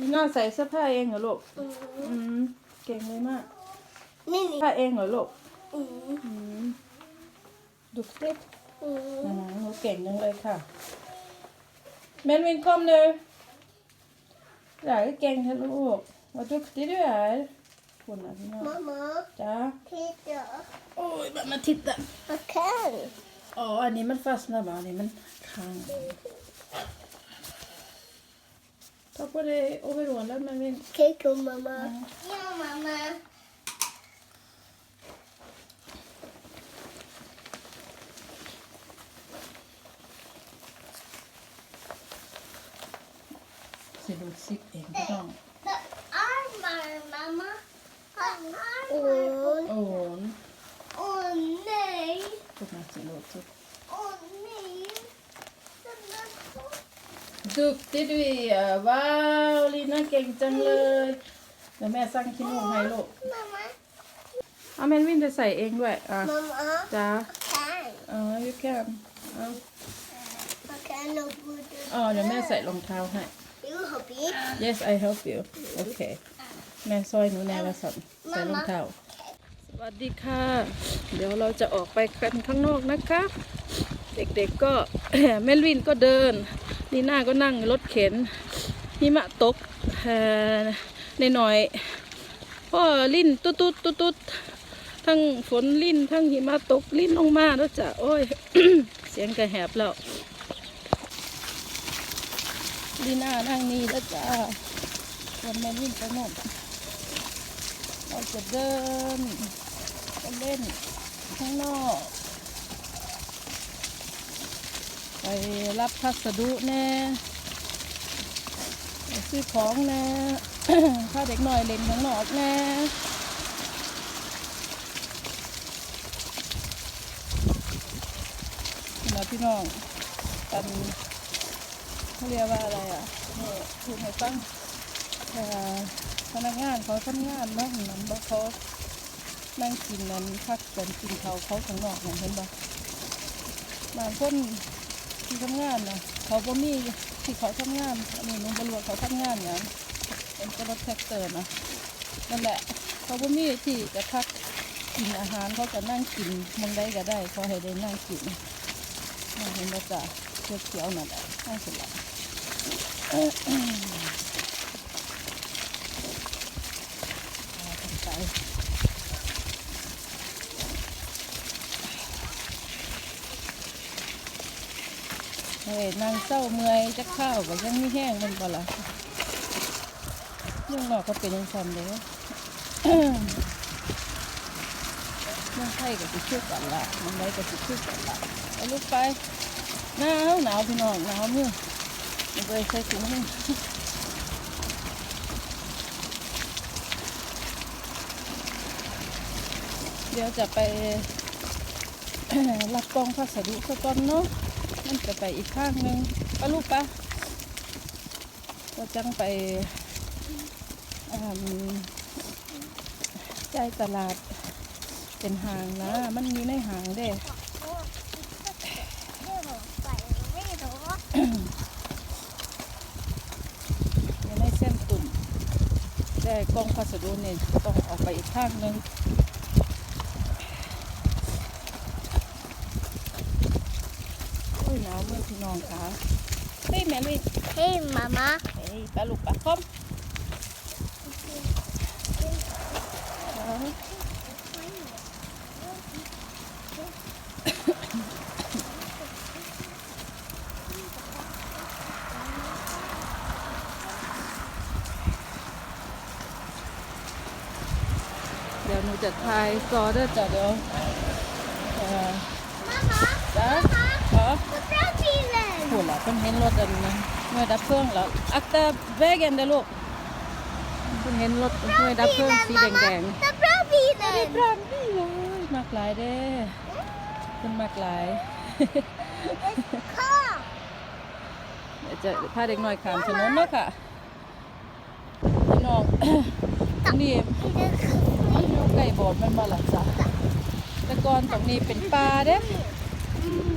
ลีน่าใส่เสื้อผ้าเองเหรอลูก อืมอืม เก่งเลยมาก นี่นี่ผ้าเองเหรอลูก อืมอืม ดูสิอืมอ่าหนูเก่งจังเลยค่ะเมนวิน kom nu Det är ก่งลูก Vad duktig du är คุณนะพี่น้อง Mamma, จ้า titta. โอ้ยแบบมาทิดอะ Jag kan. อ๋อ อันนี้มัน fastnar bara, อันนี้มันค้าง Ta på dig overallen men vi... Okej, kom mamma. Ja, mamma. สิดูซิกเองพี่น้อง The armar, mamma. Armar. Åh, โอ้น åh nej. พูดมาสิลูกสิ Åh nej. Den är så... Duktig du är! Wow, Lina เก่งจังเลยเดี๋ยวแม่สั่งขี้มูกให้ลูกเอาแมนวินจะใส่เองด้วยอะจ้า Kan. อ๋อ you can เอาอ๋อเดี๋ยวแม่ใส่รองเท้าให้ yes I help you โอเคแม่ซอยหนูแน่ละสันใส่รองเท้าสวัสดีค่ะ เดี๋ยวเราจะออกไปกันข้างนอกนะคะ เด็กๆก็แมลวินก็เดิน ลีน่าก็นั่งรถเข็นหิมะตกในหน่อยพ่อลิ้นตุ๊ดตุ๊ดตุ๊ดตุ๊ดทั้งฝนลิ้นทั้งหิมะตกลิ้นลงมาแล้วจ้ะโอ้ย เสียงกระแหบแล้วลีน่านั่งนี่แล้วจ้ะส่วนแมลวินไปโน่นเราจะเดินเล่นข้างนอก ไปรับพัสดุแน่ซื้อของแน่ถ้าเด็กหน่อยเล่นข้างนอกแน่นะพี่น้องกันเขาเรียกว่าอะไรอะนี่ถูกไหมตั้งเอ่พนักงานเขาทำงานเนาะนั่นบ่เขานั่งกินนั้นพักกันกินเขาเขาข้างนอกนั่นเห็นบ่บางคน ที่ทำงานนะเขาบ่มีที่เขาทำงานอันนี้หนุ่มบรวเขาทำงานอย่างเป็นรถแท็กเตอร์นะนั่นแหละ เขาบ่มีที่จะพักกินอาหารเขาจะนั่งกินมองได้ก็ได้เขาให้ได้นั่งกินนั่งเห็นบ่จ้ะเขียวเขียวๆนั่นแหละนั่งสนใจป เฮ้ยนั่งเศร้าเมื่อยจะข้าวก็ยังไม่แห้งมันบ่ล่ะเรื่องนอกก็เป็นยังซันเลยเมืองไทยก็สิชื่อกันละมืองใดก็สิชื่อกันละเอาลูกไปหนาวหนาวพี่น้องหนาวมือมันไปใส่ถุงมือเดี๋ยวจะไปรับกองพัสดุสักก่อนเนาะ มันจะไปอีกข้างหนึ่งไปลูกปะก็จังไปอ่าใจายตลาดเป็นหางนะ มันมีในหางเด้อยู่ในเส้นตุ่มแต่กองพัสดุเนี่ยต้องออกไปอีกข้างหนึงโอ้ยหนาวเมื่อพี่ น้องค่ะเฮ้ยแม่ลุย Hej mamma. เฮ้ยปลาลูกปลาคอมเอาเดี๋ยวหนูจะทายซอเดอร์จ้ะเดี๋ยวเอ่อ Mamma, จ้ะขอ på den bilen. โหล่ะ เพิ่นเห็นรถอันนี้นหน่วยดับเพลิงแล้วอักตาเวกันเด้อลูกเพิ่นเห็นรถหน่วยดับเพลิงสีแดง Den bra ๆนี่ bilen. พร้อมนี่เลยมากหลายเด้เพิ่นมากหลาย Kom. เดี๋ยวจะพาเด็กน้อยข้ามถนนเนาะค่ะพี่น้อง ตรงนี่มันอยู่ใกล้โบสถ์แมันบ่ล่ะจ้ะแต่ก่อนตรงนี้เป็นป่าเด้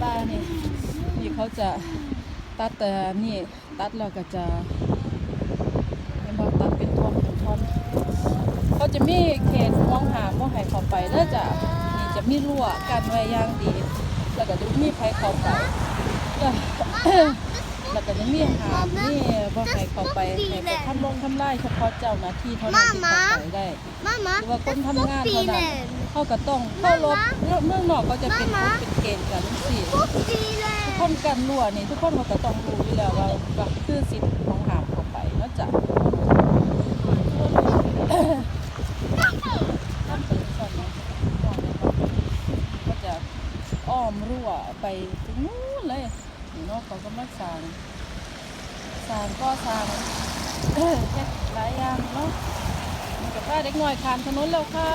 ป่านี่นี่เขาจะ ตัดแต่นี่ตัดแล้วก็จะเห็นบอกตัดเป็นท่อนเป็นท่อนเขาจะมีเขตมองหาม่ให้เข้าไปแล้วจะนี่จะมีรั่วกันไว้ย่างดี แล้วก็จะมีไฟเข้าไปแล้วก็จะมีหามนี่บ่ให้เข้าไปให้ไปทำลงทำลายเฉพาะเจ้าหน้าที่เท่านั้นที่เข้าไปได้หรือว่าคนทำงานเท่านั้น เขาก็ต้องเข้ารบเมืองนอกก็จะเป็นกฎเป็นเกณฑ์กันสิทุกคนกันรั่วนี่ทุกคนเขาก็ต้องรู้อยู่แล้วว่าว่าคือสิทธิ์ของหามเข้าไปเนอกจากทำเป็นส่วนนะก็จะอ้อมรั่วไปถึงนู้นเลยนี่เนาะเขาก็มาสร้างสร้างก็สร้างเฮ็ดหลายอย่างเนาะมันก็พาเด็กน้อยข้ามถนนแล้วค่ะ